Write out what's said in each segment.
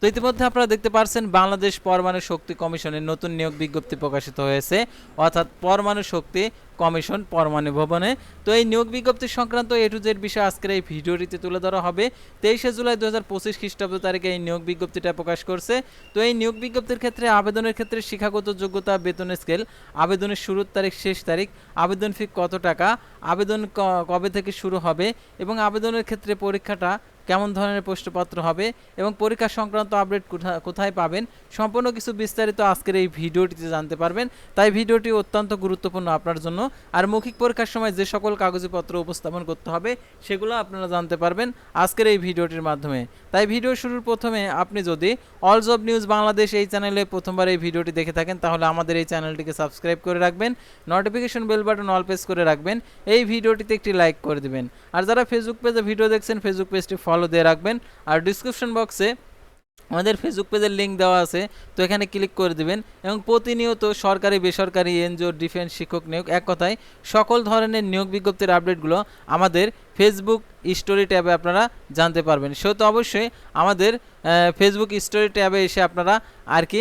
তো ইতিমধ্যে আপনারা দেখতে পারছেন, বাংলাদেশ পরমাণু শক্তি কমিশনের নতুন নিয়োগ বিজ্ঞপ্তি প্রকাশিত হয়েছে। অর্থাৎ পরমাণু শক্তি কমিশন পরমাণু ভবনে। তো এই নিয়োগ বিজ্ঞপ্তি সংক্রান্ত এ টু জেড বিষয় আজকের এই ভিডিওটিতে তুলে ধরা হবে। তেইশে জুলাই দু হাজার পঁচিশ খ্রিস্টাব্দ তারিখে এই নিয়োগ বিজ্ঞপ্তিটা প্রকাশ করছে। তো এই নিয়োগ বিজ্ঞপ্তির ক্ষেত্রে আবেদনের ক্ষেত্রে শিক্ষাগত যোগ্যতা, বেতন স্কেল আবেদনের শুরুর তারিখ, শেষ তারিখ, আবেদন ফি কত টাকা, আবেদন কবে থেকে শুরু হবে এবং আবেদনের ক্ষেত্রে পরীক্ষাটা কেমন ধরনের প্রশ্নপত্র হবে এবং পরীক্ষা সংক্রান্ত আপডেট কোথা- কোথায় পাবেন, সম্পূর্ণ কিছু বিস্তারিত আজকের এই ভিডিওটিতে জানতে পারবেন। তাই ভিডিওটি অত্যন্ত গুরুত্বপূর্ণ আপনার জন্য। আর মৌখিক পরীক্ষার সময় যে সকল কাগজপত্র উপস্থাপন করতে হবে, সেগুলো আপনারা জানতে পারবেন আজকের এই ভিডিওটির মাধ্যমে। তাই ভিডিও শুরুর প্রথমে আপনি যদি অল জব নিউজ বাংলাদেশ এই চ্যানেলে প্রথমবার এই ভিডিওটি দেখে থাকেন, তাহলে আমাদের এই চ্যানেলটিকে সাবস্ক্রাইব করে রাখবেন notification bell button all press করে রাখবেন, এই ভিডিওটিতে একটি লাইক করে দেবেন। আর যারা ফেসবুক পেজে ভিডিও দেখছেন ফেসবুক পেজটি ফলো দিয়ে রাখবেন। আর ডিসক্রিপশন বক্সে আমাদের ফেসবুক পেজের লিঙ্ক দেওয়া আছে, তো এখানে ক্লিক করে দিবেন এবং প্রতিনিয়ত সরকারি, বেসরকারি, এনজিও ডিফেন্স শিক্ষক নিয়োগ এক কথায় সকল ধরনের নিয়োগ বিজ্ঞপ্তির আপডেটগুলো আমাদের ফেসবুক স্টোরি ট্যাবে আপনারা জানতে পারবেন। সো তো অবশ্যই আমাদের ফেসবুক স্টোরি ট্যাবে এসে আপনারা আর কি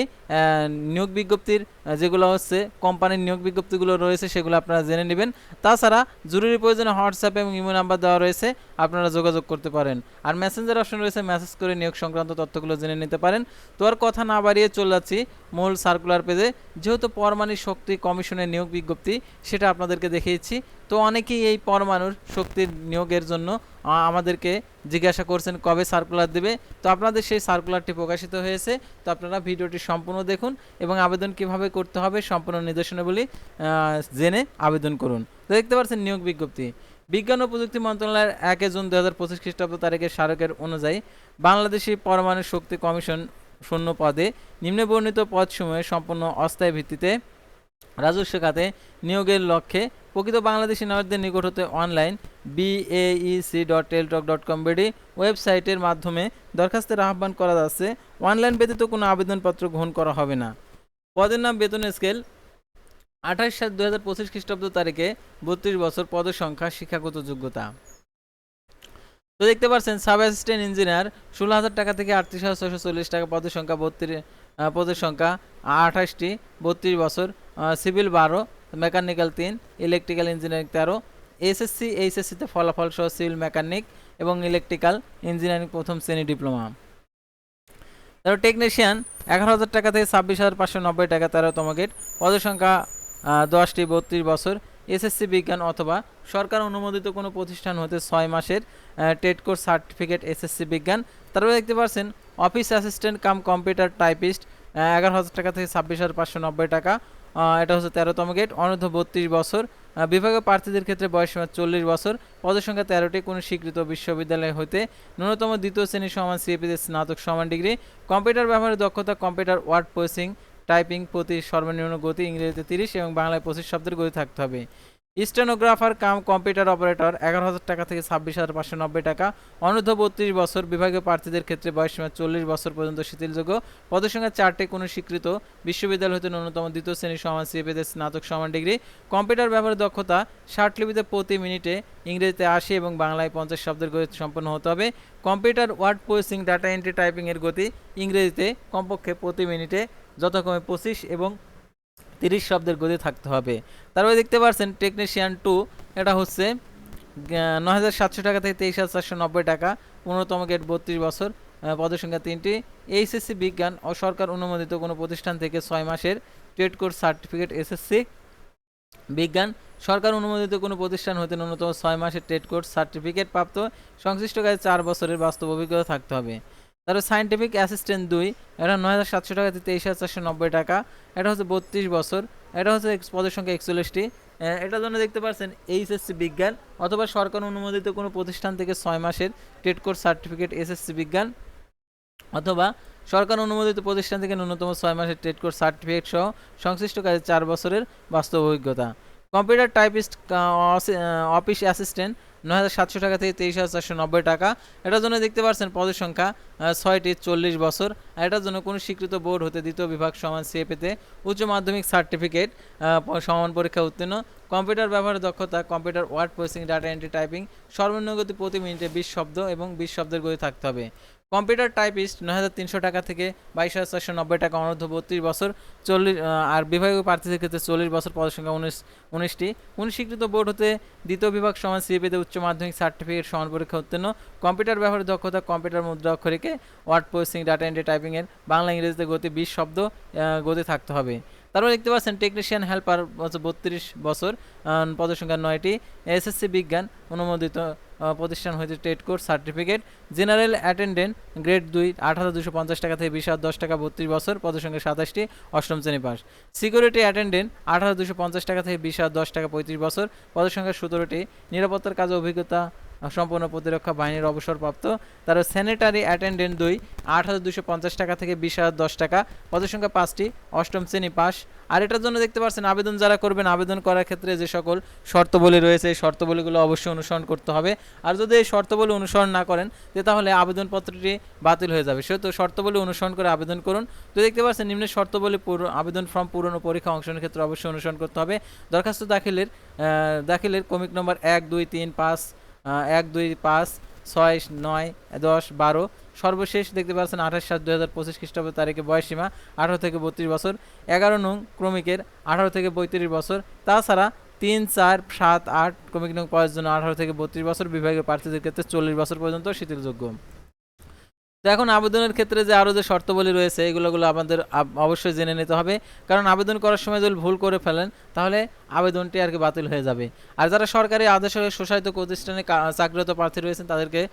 নিয়োগ বিজ্ঞপ্তির যেগুলো হচ্ছে কোম্পানির নিয়োগ বিজ্ঞপ্তিগুলো রয়েছে সেগুলো আপনারা জেনে নেবেন। তাছাড়া জরুরি প্রয়োজনে হোয়াটসঅ্যাপ এবং ইমো নাম্বার দেওয়া রয়েছে, আপনারা যোগাযোগ করতে পারেন। আর মেসেঞ্জার অপশন রয়েছে মেসেজ করে নিয়োগ সংক্রান্ত তথ্যগুলো জেনে নিতে পারেন। তো আর কথা না বাড়িয়ে চলে যাচ্ছি মূল সার্কুলার পেজে যেহেতু পরমাণু শক্তি কমিশনের নিয়োগ বিজ্ঞপ্তি, সেটা আপনাদেরকে দেখিয়েছি। তো অনেকেই এই পরমাণুর শক্তির নিয়োগের জন্য আমাদেরকে জিজ্ঞাসা করছেন কবে সার্কুলার দেবে। তো আপনাদের সেই সার্কুলারটি প্রকাশিত হয়েছে। তো আপনারা ভিডিওটি সম্পূর্ণ দেখুন এবং আবেদন কীভাবে করতে হবে সম্পূর্ণ নির্দেশনাবলী জেনে আবেদন করুন। তো দেখতে পাচ্ছেন নিয়োগ বিজ্ঞপ্তি। বিজ্ঞান ও প্রযুক্তি মন্ত্রণালয়ের এক জুন দু হাজার পঁচিশ খ্রিস্টাব্দ তারিখের স্মারকের অনুযায়ী বাংলাদেশি পরমাণু শক্তি কমিশন শূন্য পদে নিম্নবর্ণিত পদসমূহে সম্পূর্ণ অস্থায়ী ভিত্তিতে রাজস্ব খাতে নিয়োগের লক্ষ্যে প্রকৃত বাংলাদেশি নাগরিকদের নিকট হতে online BAEC dot Teletalk dot com BD ওয়েবসাইটের মাধ্যমে দরখাস্তের আহ্বান করা যাচ্ছে। অনলাইন ব্যতীত কোনো আবেদনপত্র গ্রহণ করা হবে না। পদের নাম বেতন স্কেল আঠাশ সাত দু হাজার পঁচিশ খ্রিস্টাব্দ তারিখে বত্রিশ বছর পদের সংখ্যা, শিক্ষাগত যোগ্যতা। তো দেখতে পাচ্ছেন, সাব অ্যাসিস্ট্যান্ট ইঞ্জিনিয়ার ষোলো হাজার টাকা থেকে আটত্রিশ হাজার ছশো চল্লিশ টাকা পদের সংখ্যা, বত্রিশ পদের সংখ্যা আঠাশটি, বত্রিশ বছর সিভিল বারো, মেকানিক্যাল তিন, ইলেকট্রিক্যাল ইঞ্জিনিয়ারিং তেরো, এসএসসি এইচএসসিতে ফলাফল সহ সিভিল মেকানিক এবং ইলেকট্রিক্যাল ইঞ্জিনিয়ারিং প্রথম শ্রেণি ডিপ্লোমা। তারপর টেকনিশিয়ান, এগারো হাজার টাকা থেকে ছাব্বিশ হাজার পাঁচশো নব্বই টাকা তেরোতম গেট পদের সংখ্যা দশটি, বত্রিশ বছর, এসএসসি বিজ্ঞান অথবা সরকার অনুমোদিত কোনো প্রতিষ্ঠান হতে ছয় মাসের টেট কোর্স সার্টিফিকেট এসএসসি বিজ্ঞান। তারপরে দেখতে পাচ্ছেন office assistant cum computer typist এগারো হাজার টাকা থেকে ছাব্বিশ হাজার পাঁচশো নব্বই টাকা এটা হচ্ছে তেরোতম গেট, অনূর্ধ্ব বত্রিশ বছর। বিভাগীয় প্রার্থীদের ক্ষেত্রে বয়সসীমা চল্লিশ বছর। পদের সংখ্যা তেরোটি। কোনো স্বীকৃত বিশ্ববিদ্যালয় হতে ন্যূনতম দ্বিতীয় শ্রেণির সমান সিএপিতে স্নাতক সমান ডিগ্রি। কম্পিউটার ব্যবহারের দক্ষতা কম্পিউটার ওয়ার্ড প্রসেসিং, টাইপিং প্রতি সর্বনিম্ন গতি ইংরেজিতে তিরিশ এবং বাংলায় পঁচিশ শব্দের গতি থাকতে হবে। স্টেনোগ্রাফার, কাম কম্পিউটার অপারেটর, এগারো হাজার টাকা থেকে ছাব্বিশ হাজার পাঁচশো নব্বই টাকা। অনূর্ধ্ব বত্রিশ বছর, বিভাগীয় প্রার্থীদের ক্ষেত্রে বয়সসীমা চল্লিশ বছর পর্যন্ত শিথিলযোগ্য। পদের সংখ্যা চারটে, কোনো স্বীকৃত। বিশ্ববিদ্যালয় হতে ন্যূনতম দ্বিতীয় শ্রেণি সমান সিএপিতে স্নাতক সমান ডিগ্রি। কম্পিউটার ব্যবহারের দক্ষতা, ষাট লিপিতে প্রতি মিনিটে ইংরেজিতে আশি এবং বাংলায় পঞ্চাশ শব্দের গতি সম্পন্ন হতে হবে। Computer word processing, data entry টাইপিংয়ের গতি ইংরেজিতে কমপক্ষে প্রতি মিনিটে, যথাক্রমে পঁচিশ এবং তিরিশ শব্দের গতি থাকতে হবে। তারপরে দেখতে পাচ্ছেন টেকনিশিয়ান টু এটা হচ্ছে নয় হাজার সাতশো টাকা থেকে তেইশ হাজার চারশো নব্বই টাকা পনেরোতম গেট বত্রিশ বছর আহ, পদের সংখ্যা তিনটি। এইচএসসি বিজ্ঞান ও সরকার অনুমোদিত কোনো প্রতিষ্ঠান থেকে ছয় মাসের ট্রেড কোর্স সার্টিফিকেট এসএসসি বিজ্ঞান সরকার অনুমোদিত কোনো প্রতিষ্ঠান হতে ন্যূনতম ছয় মাসের ট্রেড কোর্স সার্টিফিকেট প্রাপ্ত সংশ্লিষ্ট কাজে চার বছরের বাস্তব অভিজ্ঞতা থাকতে হবে। তারপর সায়েন্টিফিক অ্যাসিস্ট্যান্ট দুই, এটা নয় হাজার সাতশো টাকা তেইশ হাজার চারশো নব্বই টাকা। এটা হচ্ছে বত্রিশ বছর। এটা হচ্ছে পদের সংখ্যা একচল্লিশটি এটার জন্য দেখতে পাচ্ছেন এইচএসসি বিজ্ঞান, অথবা সরকার অনুমোদিত কোনো প্রতিষ্ঠান থেকে ছয় মাসের ট্রেড কোর্স সার্টিফিকেট এসএসসি বিজ্ঞান, অথবা সরকার অনুমোদিত প্রতিষ্ঠান থেকে ন্যূনতম ছয় মাসের ট্রেড কোর্স সার্টিফিকেট সহ সংশ্লিষ্ট কাজে চার বছরের বাস্তব অভিজ্ঞতা। কম্পিউটার টাইপিস্ট অফিস অ্যাসিস্ট্যান্ট নয় হাজার সাতশো টাকা থেকে তেইশ হাজার চারশো নব্বই টাকা। এটার জন্য দেখতে পাচ্ছেন পদের সংখ্যা ছয়টি চল্লিশ বছর। আর এটার জন্য কোনো স্বীকৃত বোর্ড হতে দ্বিতীয় বিভাগ সমান সিএপিতে উচ্চ মাধ্যমিক সার্টিফিকেট সমান পরীক্ষা উত্তীর্ণ। কম্পিউটার ব্যবহারের দক্ষতা, computer word processing, data entry, typing, সর্বনিম্ন গতি প্রতি মিনিটে বিশ শব্দ এবং বিশ শব্দের গতি থাকতে হবে। কম্পিউটার টাইপিস্ট নয় হাজার তিনশো টাকা থেকে বাইশ হাজার চারশো নব্বই টাকা অনূর্ধ্ব বত্রিশ বছর চল্লিশ আর বিভাগীয় প্রার্থীদের ক্ষেত্রে চল্লিশ বছর পদের সংখ্যা উনিশ উনিশটি। উনিশ বোর্ড হতে দ্বিতীয় বিভাগ সমান সিএপিতে উচ্চ মাধ্যমিক সার্টিফিকেট সমান পরীক্ষা উত্তীর্ণ। কম্পিউটার ব্যবহারের দক্ষতা কম্পিউটার মুদ্রা অক্ষরিকে ওয়ার্ড প্রসেসিং ডাটা এন্ট্রি টাইপিংয়ের বাংলা ইংরেজিতে গতি বিশ শব্দ গতি থাকতে হবে। তারপর দেখতে পাচ্ছেন টেকনিশিয়ান হেল্পার বত্রিশ বছর আহ, পদের সংখ্যা নয়টি। এসএসসি বিজ্ঞান অনুমোদিত। প্রতিষ্ঠান হইতে trade course certificate general attendant grade দুই আট হাজার দুশো পঞ্চাশ টাকা থেকে বিশ হাজার দশ টাকা বত্রিশ বছর পদের সংখ্যা সাতাশটি, অষ্টম শ্রেণি পাস। সিকিউরিটি অ্যাটেন্ডেন্ট আট হাজার দুশো পঞ্চাশ টাকা থেকে বিশ হাজার দশ টাকা পঁয়ত্রিশ বছর পদের সংখ্যা সতেরোটি, নিরাপত্তার কাজে অভিজ্ঞতা সম্পূর্ণ প্রতিরক্ষা বাহিনীর অবসরপ্রাপ্ত। তার স্যানিটারি অ্যাটেন্ডেন্ট দুই, আট হাজার দুশো পঞ্চাশ টাকা থেকে বিশ হাজার দশ টাকা, পদের সংখ্যা পাঁচটি, অষ্টম শ্রেণি পাস আর এটার জন্য দেখতে পাচ্ছেন, আবেদন যারা করবেন, আবেদন করার ক্ষেত্রে যে সকল শর্তবলী রয়েছে, এই শর্তবলীগুলো অবশ্যই অনুসরণ করতে হবে। আর যদি এই শর্তবলী অনুসরণ না করেন, যে তাহলে আবেদনপত্রটি বাতিল হয়ে যাবে। সেহেতু শর্তবলী অনুসরণ করে আবেদন করুন। তো দেখতে পাচ্ছেন, নিম্ন শর্তবলী আবেদন ফর্ম পূরণ পরীক্ষা অংশগ্রহণের ক্ষেত্রে অবশ্যই অনুসরণ করতে হবে। দরখাস্ত দাখিলের দাখিলের কমিক নম্বর এক, দুই, তিন, পাঁচ এক, দুই, পাঁচ, ছয়, নয়, দশ, বারো। সর্বশেষ দেখতে পাচ্ছেন আঠাশ সাত দুই হাজার পঁচিশ খ্রিস্টাব্দ তারিখে বয়সীমা আঠারো থেকে বত্রিশ বছর, এগারো নং ক্রমিকের আঠারো থেকে পঁয়ত্রিশ বছর। তাছাড়া তিন, চার, সাত, আট ক্রমিক নং পাওয়ার জন্য আঠারো থেকে বত্রিশ বছর, বিভাগীয় প্রার্থীদের ক্ষেত্রে চল্লিশ বছর পর্যন্ত শিথিলযোগ্য। তো এখন আবেদনের ক্ষেত্রে যে আরও যে শর্তাবলী রয়েছে এগুলোগুলো আমাদের অবশ্যই জেনে নিতে হবে। কারণ আবেদন করার সময় যদি ভুল করে ফেলেন, তাহলে আবেদনটি আর কি বাতিল হয়ে যাবে। আর যারা সরকারি আদেশে স্বশাসিত প্রতিষ্ঠানে কা- চাকরিরত প্রার্থী রয়েছেন, তাদেরকে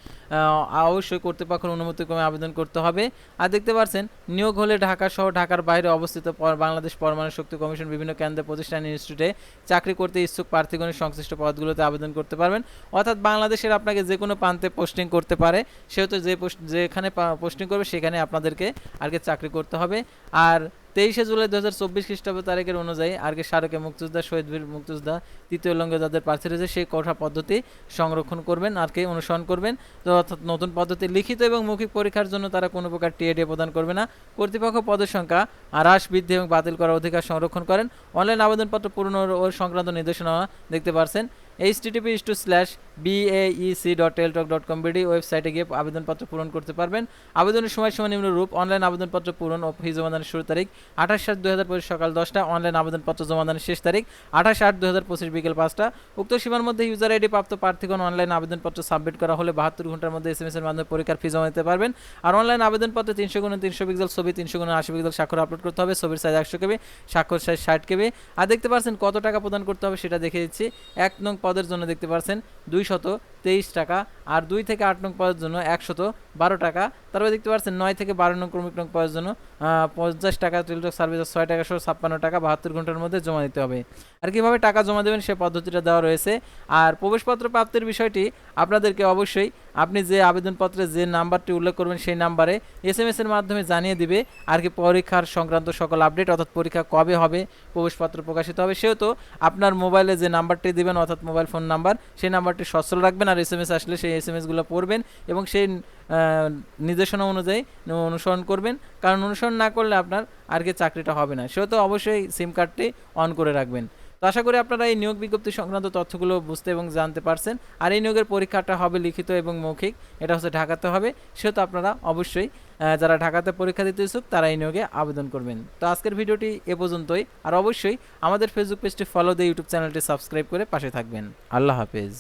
অবশ্যই কর্তৃপক্ষের অনুমতি ক্রমে আবেদন করতে হবে। আর দেখতে পাচ্ছেন, নিয়োগ হলে ঢাকা সহ ঢাকার বাইরে অবস্থিত বাংলাদেশ পরমাণু শক্তি কমিশন বিভিন্ন কেন্দ্রে, প্রতিষ্ঠান, ইনস্টিটিউটে চাকরি করতে ইচ্ছুক প্রার্থীগণের সংশ্লিষ্ট পদগুলোতে আবেদন করতে পারবেন। অর্থাৎ বাংলাদেশের আপনাকে যে কোনো প্রান্তে পোস্টিং করতে পারে। সেহেতু যে যেখানে পোস্টিং করবে, সেখানে আপনাদেরকে আর কি চাকরি করতে হবে। আর তেইশে জুলাই দু হাজার চব্বিশ খ্রিস্টাব্দ তারিখের অনুযায়ী আর কি স্মারকে মুক্তিযোদ্ধা, শহীদ বীর মুক্তিযোদ্ধা, তৃতীয় লঙ্গে যাদের প্রার্থী রয়েছে, সেই কোঠা পদ্ধতি সংরক্ষণ করবেন, আর কি অনুসরণ করবেন। তো অর্থাৎ নতুন পদ্ধতি লিখিত এবং মৌখিক পরীক্ষার জন্য তারা কোনো প্রকার টিএডি প্রদান করবে না। কর্তৃপক্ষ পদের সংখ্যা, হ্রাস, বৃদ্ধি এবং বাতিল করার অধিকার সংরক্ষণ করেন। অনলাইন আবেদনপত্র পূরণ ও- সংক্রান্ত নির্দেশনা দেখতে পারছেন। HTTP two slash BAEC dot Teletalk dot com BD ওয়েবসাইটে গিয়ে আবেদনপত্র পূরণ করতে পারবেন। আবেদনের সময় সময় নিম্নরূপ অনলাইন আবেদনপত্র পূরণ ও ফি জমাদানের শুরু তারিখ আঠাশ সাত দুই হাজার পঁচিশ সকাল দশটা অনলাইন আবেদনপত্র জমাদানের শেষ তারিখ আঠাশ আট দুই হাজার পঁচিশ বিকেল পাঁচটা। উক্ত সীমার মধ্যে ইউজার আইডি প্রাপ্ত প্রার্থীগণ অনলাইন আবেদনপত্র সাবমিট করা হলে বাহাত্তর ঘণ্টার মধ্যে এস এম এর মাধ্যমে পরীক্ষার ফি জমা দিতে পারবেন। আর অনলাইন আবেদনপত্রে তিনশো গুণ তিনশো পিক্সেল ছবি, তিনশো গুণ আশি পিক্সেল স্বাক্ষর আপলোড করতে হবে। ছবির সাইজ একশো কেবি, স্বাক্ষর সাইজ ষাট কেবি। আর দেখতে পাচ্ছেন কত টাকা প্রদান করতে হবে সেটা দেখে দিচ্ছি। এক নং পদের জন্য দেখতে পাচ্ছেন দুই শত তেইশ টাকা আর দুই থেকে আট নং পদের জন্য একশত বারো টাকা। তারপরে দেখতে পাচ্ছেন নয় থেকে বারো নং ক্রমিক নং পদের জন্য পঞ্চাশ টাকা টেলিটক সার্ভিস ছয় টাকা সহ ছাপ্পান্ন টাকা বাহাত্তর ঘণ্টার মধ্যে জমা দিতে হবে। আর কীভাবে টাকা জমা দেবেন সে পদ্ধতিটা দেওয়া রয়েছে। আর প্রবেশপত্র প্রাপ্তির বিষয়টি আপনাদেরকে অবশ্যই আপনি যে আবেদনপত্রে যে নাম্বারটি উল্লেখ করবেন সেই নাম্বারে এস এম এস এর মাধ্যমে জানিয়ে দিবে আর কি পরীক্ষার সংক্রান্ত সকল আপডেট, অর্থাৎ পরীক্ষা কবে হবে, প্রবেশপত্র প্রকাশিত হবে। সেহেতু আপনার মোবাইলে যে নাম্বারটি দিবেন, অর্থাৎ মোবাইল ফোন নাম্বার, সেই নাম্বারটি সচল রাখবেন। আর এস এম এস আসলে সেই এস এম এসগুলো পড়বেন এবং সেই নির্দেশনা অনুযায়ী অনুসরণ করবেন। কারণ অনুসরণ না করলে আপনার আর কি চাকরিটা হবে না। সেহেতু অবশ্যই সিম কার্ডটি অন করে রাখবেন। তো আশা করি আপনারা এই নিয়োগ বিজ্ঞপ্তি সংক্রান্ত তথ্যগুলো বুঝতে এবং জানতে পারছেন। আর এই নিয়োগের পরীক্ষাটা হবে লিখিত এবং মৌখিক। এটা হচ্ছে ঢাকাতে হবে। সেহেতু আপনারা অবশ্যই যারা ঢাকাতে পরীক্ষা দিতে ইচ্ছুক, তারা এই নিয়োগে আবেদন করবেন। তো আজকের ভিডিওটি এ পর্যন্তই। আর অবশ্যই আমাদের ফেসবুক পেজটি ফলো দিয়ে ইউটিউব চ্যানেলটি সাবস্ক্রাইব করে পাশে থাকবেন। আল্লাহ হাফেজ।